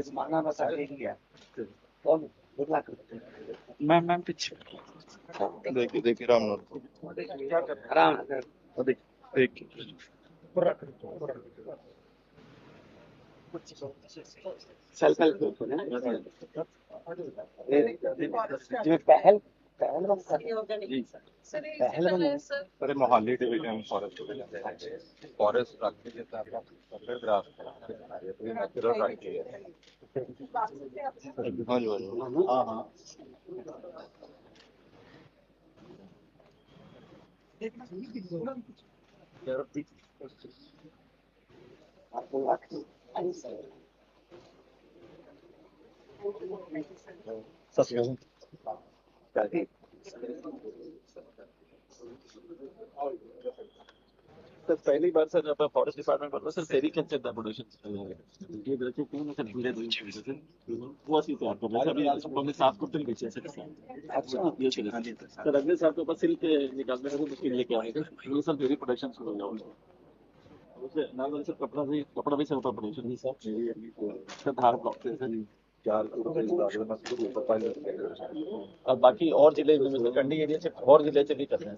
ਇਹ ਜ਼ਮਾਨਾ ਬਸ ਆ ਹੀ ਗਿਆ ਬਹੁਤ ਗੁੱਡ ਲੱਕ ਮੈਂ ਮੈਂ ਪਿੱਛੇ ਦੇਖ ਦੇਖ ਰਾਮ ਨਾਲ ਆਰਾਮ ਨਾਲ ਉਹ ਦੇਖ ਦੇਖ ਸੈਲਫ ਹੈਲਪ ਗਰੁੱਪ ਨੇ ਪਹਿਲਵਾਨ ਪਹਿਲਵਾਨ ਪਰ ਮੋਹਾਲੀ ਡਿਵੀਜ਼ਨ ਫੋਰੈਸਟ ਡਿਵੀਜ਼ਨ ਦੇ ਫੋਰੈਸਟ ਰੱਖ ਕੇ ਜਿੱਦਾਂ ਆਪਾਂ ਕੰਪਰ ਡਰਾਫਟ ਬਣਾ ਰਹੇ ਤੇ ਨੈਚੁਰਲ ਰੱਖ ਕੇ ਹਾਂ। ਜੀ ਹਾਂ ਹਾਂ ਯਾਰ ਬਿਗ ਆਪਕੋ ਆਖੀ ਅਨਸਰ ਸਤਿ ਸ਼੍ਰੀ ਅਕਾਲ। सर पहली बार सर अब फॉरेस्ट डिपार्टमेंट पर सर सेरिकल्चर का प्रोडक्शन ये बच्चे कौन है सर पूरे दो सर वो असली तैयार कर हैं अभी हमने सात कुंटल बेचे सर अच्छा। ये चले हाँ जी सर। अगले साल तो बस सिल्क निकालने का मशीन लेके आएगा ये सब डेयरी प्रोडक्शन शुरू हो जाएगा उसे नाल सर कपड़ा भी कपड़ा भी सर प्रोडक्शन ही सब सर धार ब्लॉक से सर और बाकी और ज़िले कंडी एरिया से और ज़िले से भी कर रहे हैं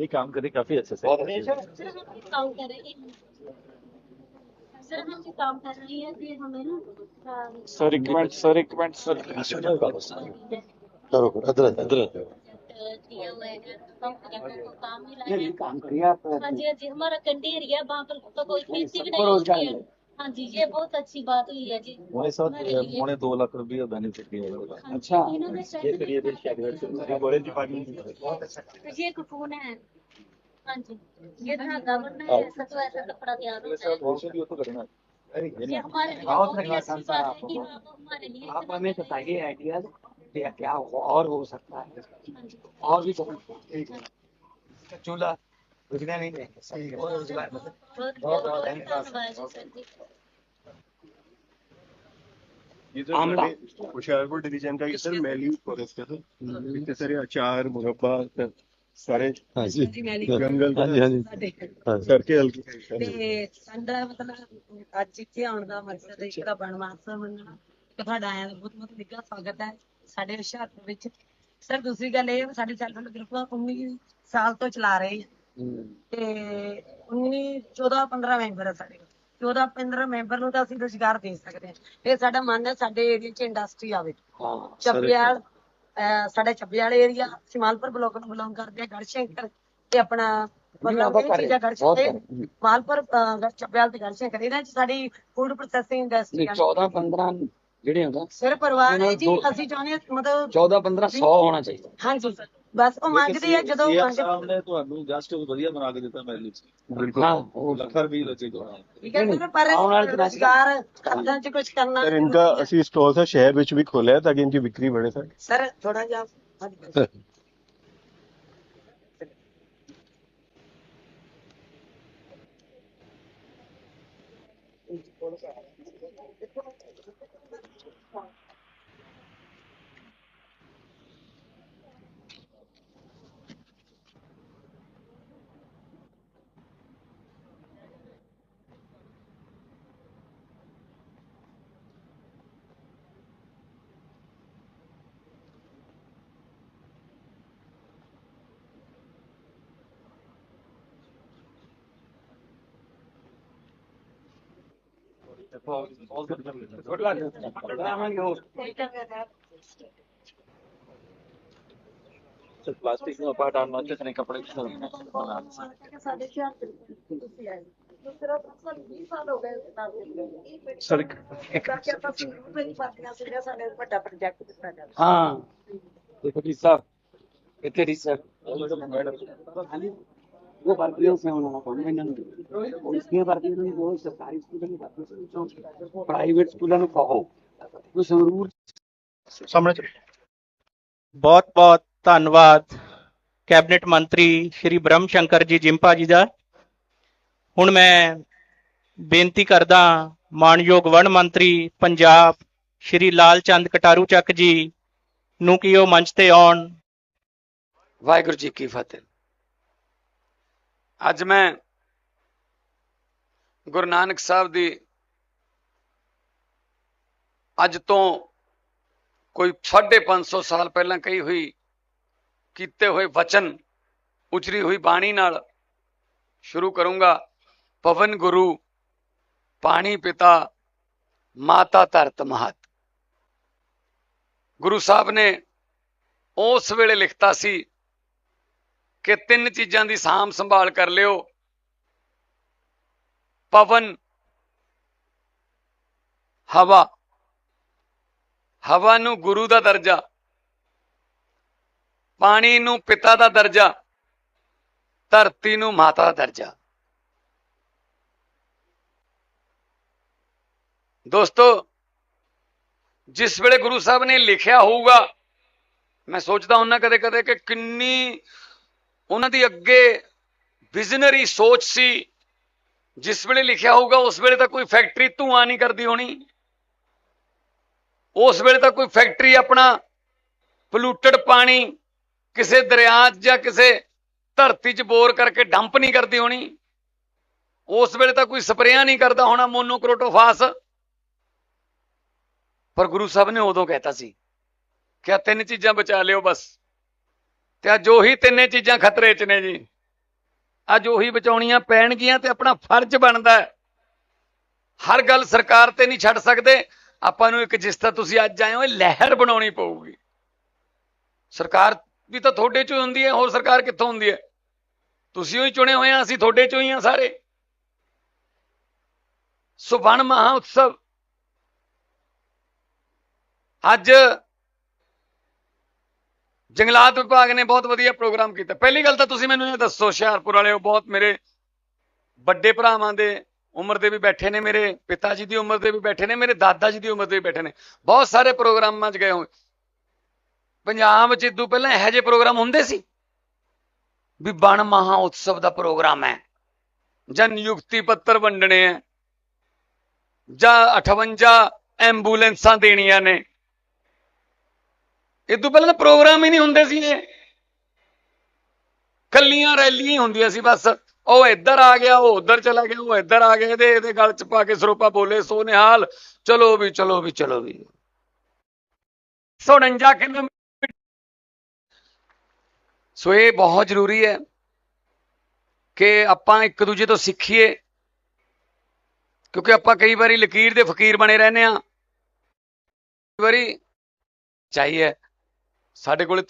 ये काम करे काफ़ी अच्छे से। काम करें सर एक मिनट सर एक मिनट सर करो। अदरक अदरक। दिया हुआ है हम गरीबों को काम मिला है हाँ जी हाँ जी हमारा कंडी एरिया वहाँ पर तो कोई खेती भी नहीं होती है हाँ जी ये बहुत अच्छी बात हुई है जी हमारे साथ पौने दो लाख रुपये बेनिफिट दिया अच्छा ये कुपून है हाँ जी ये धागा बनना है सच ऐसा कपड़ा तैयार होता है हमारे लिए आप हमें सताइए आइडियाज़ अच्छी सर बात है कि आपको। हाँ, वो हमारे लिए आप हमें बताइए आइडियाज क्या क्या और हो सकता है हाँ जी और भी बहुत चूल्हा बुझने नहीं देंगे सही है। और रोजगार मतलब बहुत बहुत बहुत धन्यवाद। धन्यवाद जी सर जी ये सर आमला। हमारे होशियारपुर डिवीजन का ये सर मैली फॉरेस्ट है सर इतने सारे अचार मुरब्बा सर, सारे हाँ जी जंगल हाँ जी हाँ जी ਸਾਡੇ सर के हल्के ਤੇ ਸਾਡਾ ਮਤਲਬ ਅੱਜ ਇੱਥੇ ਆਉਣ ਦਾ ਮਕਸਦ ਇੱਕ ਦਾ ਬਣਵਾਸ ਮੰਨਣਾ ਤੇ ਤੁਹਾਡਾ ਆਇਆਂ ਦਾ ਬਹੁਤ ਬਹੁਤ ਨਿੱਘਾ ਸਵਾਗਤ ਹੈ ਸਾਡੇ ਹੁਸ਼ਿਆਰਪੁਰ ਵਿੱਚ। ਸਰ ਦੂਸਰੀ ਗੱਲ ਇਹ ਹੈ ਵੀ ਸਾਡੇ ਸੈਲਫ ਹੈਲਪ ਗਰੁੱਪ ਸਾਲ ਤੋਂ ਚਲਾ ਰਹੇ ਹਾਂ। ਤੇ 19 14 15 ਮੈਂਬਰ ਆ ਸਾਡੇ 14 15 ਮੈਂਬਰ ਨੂੰ ਤਾਂ ਅਸੀਂ ਰੁਜ਼ਗਾਰ ਦੇ ਸਕਦੇ ਹਾਂ। ਇਹ ਸਾਡਾ ਮਨ ਹੈ ਸਾਡੇ ਏਰੀਆ 'ਚ ਇੰਡਸਟਰੀ ਆਵੇ। ਚੱਬਿਆਲ ਸਾਡਾ ਚੱਬਿਆਲ ਏਰੀਆ ਸ਼ਮਾਲਪੁਰ ਬਲਾਕ ਨੂੰ ਬਿਲੋਂਗ ਕਰਦੇ ਆ ਗੜਸ਼ੰਕਰ ਤੇ ਆਪਣਾ ਮਤਲਬ ਇਹ ਮਾਲਪੁਰ ਚੱਬਿਆਲ ਤੇ ਗੜਸ਼ੰਕਰ ਇਹਨਾਂ 'ਚ ਸਾਡੀ ਫੂਡ ਪ੍ਰੋਸੈਸਿੰਗ ਇੰਡਸਟਰੀ ਆ। 14 15 ਜਿਹੜੇ ਹੁੰਦਾ ਸਰ ਪਰਿਵਾਰ ਹੈ ਜੀ ਅਸੀਂ ਚਾਹੁੰਦੇ ਹਾਂ ਮਤਲਬ 14 15 ਹੋਣਾ ਚਾਹੀਦਾ। ਹਾਂਜੀ। ਬਸ ਉਹ ਮੰਗਦੇ ਆ ਜਦੋਂ ਸਾਹਿਬ ਨੇ ਤੁਹਾਨੂੰ ਜਸਟ ਵਧੀਆ ਬਣਾ ਕੇ ਦਿੱਤਾ ਮੇਰੇ ਲਈ ਬਿਲਕੁਲ। ਹਾਂ ਉਹ ਲੱਖਰ ਵੀ ਲੱਗੇ ਦੋਹਾਂ ਠੀਕ ਹੈ ਪਰ ਆਉਣ ਵਾਲੇ ਰੋਜ਼ਗਾਰ ਕੰਦਾਂ 'ਚ ਕੁਝ ਕਰਨਾ ਸਰ ਇਨਕਾ ਅਸੀਂ ਸਟਾਲ ਸਾ ਸ਼ਹਿਰ ਵਿੱਚ ਵੀ ਖੋਲਿਆ ਤਾਂ ਕਿ ਇਨਕੀ ਵਿਕਰੀ ਬੜੇ ਸਰ। ਸਰ ਥੋੜਾ ਜਿਹਾ ਥੋੜਾ ਜਿਹਾ for all the development. Good luck. Raman, you sir plastic ਨੂੰ ਆਪਾਂ ਹਟਾਉਣ ਵਾਸਤੇ ਤਨੇ ਕੱਪੜੇ ਕਿਸ ਤਰ੍ਹਾਂ ਸਾਡੇ ਸ਼ਹਿਰ ਦੇ ਤੁਸੀਂ ਆਏ ਦੂਸਰਾ ਫਸਲ 20 ਸਾਲ ਹੋ ਗਏ ਨਾ ਸਰ ਇੱਕ ਇੱਕ ਕਰਕੇ ਆਪਾਂ ਸਿਰਫ ਰੁਪਏ ਦੀ ਪਾਰਟੀਆਂ ਸੀਗਾ ਸਾਡੇ ਵੱਡਾ ਪ੍ਰੋਜੈਕਟ ਦਿੱਤਾ ਜਾਂਦਾ ਹਾਂ ਦੇਖੋ ਜੀ ਸਾਹਿਬ ਇੱਥੇ ਰਿਸਰਚ वो भर्तियों से होना पड़ेगा इन्होंने और इसके भर्ती इन्होंने जो सरकारी स्कूलों में भर्ती जो प्राइवेट स्कूलों में कहो वो संगरूर सामने ਬਹੁਤ ਬਹੁਤ ਧੰਨਵਾਦ ਕੈਬਨਿਟ ਮੰਤਰੀ ਸ਼੍ਰੀ ਬ੍ਰਹਮ ਸ਼ੰਕਰ ਜੀ ਜਿੰਪਾ ਜੀ ਦਾ ਹੁਣ ਮੈਂ ਬੇਨਤੀ ਕਰਦਾ ਮਾਨਯੋਗ ਵਣ ਮੰਤਰੀ ਪੰਜਾਬ ਸ਼੍ਰੀ ਲਾਲ ਚੰਦ ਕਟਾਰੂ ਚੱਕ ਜੀ ਨੂੰ ਕਿ ਉਹ ਮੰਚ ਤੇ ਆਉਣ ਵਾਹਿਗੁਰੂ ਜੀ ਕੀ ਫਤਿਹ ਅੱਜ ਮੈਂ ਗੁਰੂ ਨਾਨਕ ਸਾਹਿਬ ਦੀ ਅੱਜ ਤੋਂ ਕੋਈ 550 ਸਾਲ ਪਹਿਲਾਂ ਕਹੀ ਹੋਈ, ਕੀਤੇ ਹੋਏ ਵਚਨ ਉਚਰੀ ਹੋਈ ਬਾਣੀ ਨਾਲ ਸ਼ੁਰੂ ਕਰੂੰਗਾ। ਪਵਨ ਗੁਰੂ, ਪਾਣੀ ਪਿਤਾ, ਮਾਤਾ ਧਰਤ ਮਹਤ। ਗੁਰੂ ਸਾਹਿਬ ਨੇ ਉਸ ਵੇਲੇ ਲਿਖਤਾ ਸੀ ਕਿ ਤਿੰਨ ਚੀਜ਼ਾਂ ਦੀ ਸਾਂਭ ਸੰਭਾਲ ਕਰ ਲਿਓ। ਪਵਨ, ਹਵਾ। ਹਵਾ ਨੂੰ ਗੁਰੂ ਦਾ ਦਰਜਾ, ਪਾਣੀ ਨੂੰ ਪਿਤਾ ਦਾ ਦਰਜਾ, ਧਰਤੀ ਨੂੰ ਮਾਤਾ ਦਾ ਦਰਜਾ। ਦੋਸਤੋ, ਜਿਸ ਵੇਲੇ ਗੁਰੂ ਸਾਹਿਬ ਨੇ ਲਿਖਿਆ ਹੋਊਗਾ, ਮੈਂ ਸੋਚਦਾ ਹੁੰਨਾ ਕਦੇ ਕਦੇ ਕਿ ਕਿੰਨੀ ਉਹਨਾਂ ਦੀ ਅੱਗੇ ਵਿਜ਼ਨਰੀ ਸੋਚ ਸੀ। ਜਿਸ ਵੇਲੇ ਲਿਖਿਆ ਹੋਊਗਾ, ਉਸ ਵੇਲੇ ਤਾਂ ਕੋਈ ਫੈਕਟਰੀ ਧੂਆਂ ਨਹੀਂ ਕਰਦੀ ਹੋਣੀ। ਉਸ ਵੇਲੇ ਤਾਂ ਕੋਈ ਫੈਕਟਰੀ ਆਪਣਾ ਪੋਲੂਟਡ ਪਾਣੀ ਕਿਸੇ ਦਰਿਆ 'ਚ ਜਾਂ ਕਿਸੇ ਧਰਤੀ 'ਚ ਬੋਰ ਕਰਕੇ ਡੰਪ ਨਹੀਂ ਕਰਦੀ ਹੋਣੀ। ਉਸ ਵੇਲੇ ਤਾਂ ਕੋਈ ਸਪਰੇਆਂ ਨਹੀਂ ਕਰਦਾ ਹੋਣਾ ਮੋਨੋਕ੍ਰੋਟੋਫਾਸ ਪਰ ਗੁਰੂ ਸਾਹਿਬ ਨੇ ਉਦੋਂ ਕਹਿਤਾ ਸੀ ਕਿ ਆ ਤਿੰਨ ਚੀਜ਼ਾਂ ਬਚਾ ਲਿਓ ਬਸ। ਤੇ ਅੱਜ ਉਹੀ ਤਿੰਨੇ ਚੀਜ਼ਾਂ ਖਤਰੇ 'ਚ ਨੇ ਜੀ। ਅੱਜ ਉਹੀ ਬਚਾਉਣੀਆਂ ਪੈਣਗੀਆਂ ਤੇ ਆਪਣਾ ਫਰਜ਼ ਬਣਦਾ ਹੈ। ਹਰ ਗੱਲ ਸਰਕਾਰ ਤੇ ਨਹੀਂ ਛੱਡ ਸਕਦੇ। ਆਪਾਂ ਨੂੰ ਇੱਕ ਜਿਸ ਤਰ੍ਹਾਂ ਤੁਸੀਂ ਅੱਜ ਆਏ ਹੋ, ਇਹ ਲਹਿਰ ਬਣਾਉਣੀ ਪਊਗੀ। ਸਰਕਾਰ ਵੀ ਤਾਂ ਤੁਹਾਡੇ ਚੋਂ ਹੀ ਹੁੰਦੀ ਹੈ, ਹੋਰ ਸਰਕਾਰ ਕਿੱਥੋਂ ਹੁੰਦੀ ਹੈ? ਤੁਸੀਂ ਹੀ ਚੁਣੇ ਹੋਏ ਆ, ਅਸੀਂ ਤੁਹਾਡੇ ਚੋਂ ਹੀ ਆ ਸਾਰੇ। ਸੋ ਵਣ ਮਹਾ ਉਤਸਵ। ਅੱਜ ਜੰਗਲਾਤ ਵਿਭਾਗ ਨੇ ਬਹੁਤ ਵਧੀਆ ਪ੍ਰੋਗਰਾਮ ਕੀਤਾ। ਪਹਿਲੀ ਗੱਲ ਤਾਂ ਤੁਸੀਂ ਮੈਨੂੰ ਇਹ ਦੱਸੋ, ਹੁਸ਼ਿਆਰਪੁਰ ਵਾਲਿਓ ਬਹੁਤ ਮੇਰੇ ਵੱਡੇ ਭਰਾਵਾਂ ਦੇ ਉਮਰ ਦੇ ਵੀ ਬੈਠੇ ਨੇ, ਮੇਰੇ ਪਿਤਾ ਜੀ ਦੀ ਉਮਰ ਦੇ ਵੀ ਬੈਠੇ ਨੇ, ਮੇਰੇ ਦਾਦਾ ਜੀ ਦੀ ਉਮਰ ਦੇ ਵੀ ਬੈਠੇ ਨੇ। ਬਹੁਤ ਸਾਰੇ ਪ੍ਰੋਗਰਾਮਾਂ 'ਚ ਗਏ ਹੋਏ। ਪੰਜਾਬ 'ਚ ਇਦੋਂ ਪਹਿਲਾਂ ਇਹੋ ਜਿਹੇ ਪ੍ਰੋਗਰਾਮ ਹੁੰਦੇ ਸੀ ਵੀ ਬਣ ਮਹਾ ਉਤਸਵ ਦਾ ਪ੍ਰੋਗਰਾਮ ਹੈ, ਜਾਂ ਨਿਯੁਕਤੀ ਪੱਤਰ ਵੰਡਣੇ ਆ ਜਾਂ 58 ਐਂਬੂਲੈਂਸਾਂ ਦੇਣੀਆਂ ਨੇ। ਇਹ ਤੋਂ ਪਹਿਲਾਂ ਤਾਂ ਪ੍ਰੋਗਰਾਮ ਹੀ ਨਹੀਂ ਹੁੰਦੇ ਸੀ ਇਹ। ਕੱਲੀਆਂ ਰੈਲੀਆਂ ਹੀ ਹੁੰਦੀਆਂ ਸੀ ਬਸ। ਉਹ ਇੱਧਰ ਆ ਗਿਆ, ਉਹ ਉੱਧਰ ਚਲਾ ਗਿਆ, ਉਹ ਇੱਧਰ ਆ ਗਿਆ, ਇਹਦੇ ਇਹਦੇ ਗਲ ਚ ਪਾ ਕੇ ਸਰੋਪਾ ਬੋਲੇ ਸੋ ਨਿਹਾਲ ਚਲੋ ਵੀ ਚਲੋ ਵੀ ਚਲੋ ਵੀ। 149 ਕਿਲੋਮੀਟਰ ਸੋ ਇਹ ਬਹੁਤ ਜ਼ਰੂਰੀ ਹੈ ਕਿ ਆਪਾਂ ਇੱਕ ਦੂਜੇ ਤੋਂ ਸਿੱਖੀਏ, ਕਿਉਂਕਿ ਆਪਾਂ ਕਈ ਵਾਰੀ ਲਕੀਰ ਦੇ ਫਕੀਰ ਬਣੇ ਰਹਿੰਦੇ ਆ ਕਈ ਵਾਰੀ ਚਾਹੀਏ। ਸਾਡੇ ਕੋਲੇ